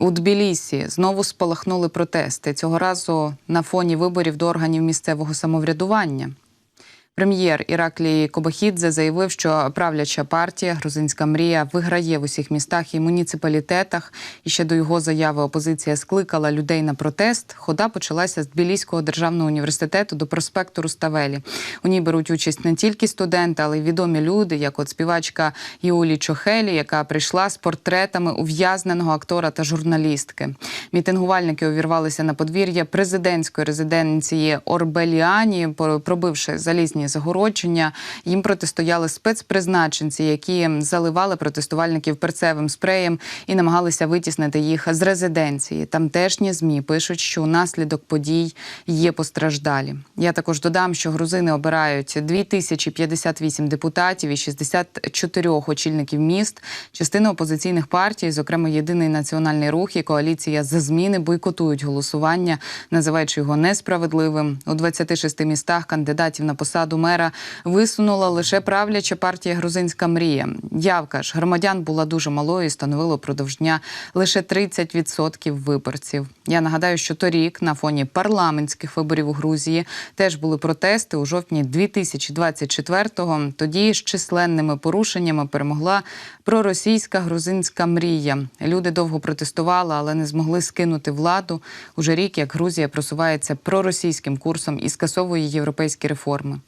У Тбілісі знову спалахнули протести цього разу на фоні виборів до органів місцевого самоврядування. Прем'єр Іраклій Кобахідзе заявив, що правляча партія Грузинська мрія виграє в усіх містах і муніципалітетах. І ще до його заяви опозиція скликала людей на протест. Хода почалася з Тбіліського державного університету до проспекту Руставелі. У ній беруть участь не тільки студенти, але й відомі люди, як от співачка Юлі Чохелі, яка прийшла з портретами ув'язненого актора та журналістки. Мітингувальники увірвалися на подвір'я президентської резиденції Орбеліані, пробивши залізні загородження. Їм протистояли спецпризначенці, які заливали протестувальників перцевим спреєм і намагалися витіснити їх з резиденції. Тамтешні змі пишуть, що унаслідок подій є постраждалі. Я також додам, що грузини обирають 2058 депутатів і 64 очільників міст. Частина опозиційних партій, зокрема єдиний національний рух і коаліція за зміни, бойкотують голосування, називаючи його несправедливим. У 26 містах кандидатів на посаду мера висунула лише правляча партія Грузинська мрія. Явка ж громадян була дуже малою і становила продовж дня лише 30% виборців. Я нагадаю, що торік на фоні парламентських виборів у Грузії теж були протести у жовтні 2024-го. Тоді з численними порушеннями перемогла проросійська грузинська мрія. Люди довго протестували, але не змогли скинути владу. Уже рік як Грузія просувається проросійським курсом і скасовує європейські реформи.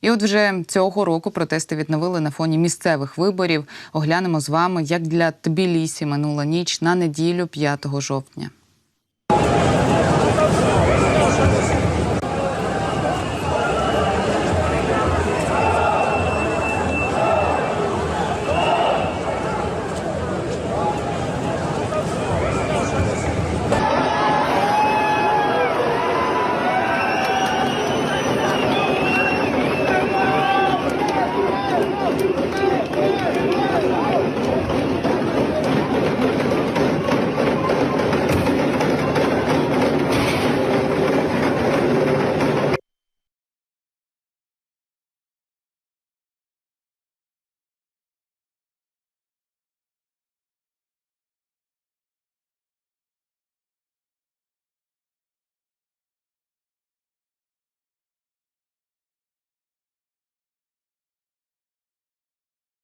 І от вже цього року протести відновили на фоні місцевих виборів. Оглянемо з вами, як для Тбілісі минула ніч на неділю 5 жовтня.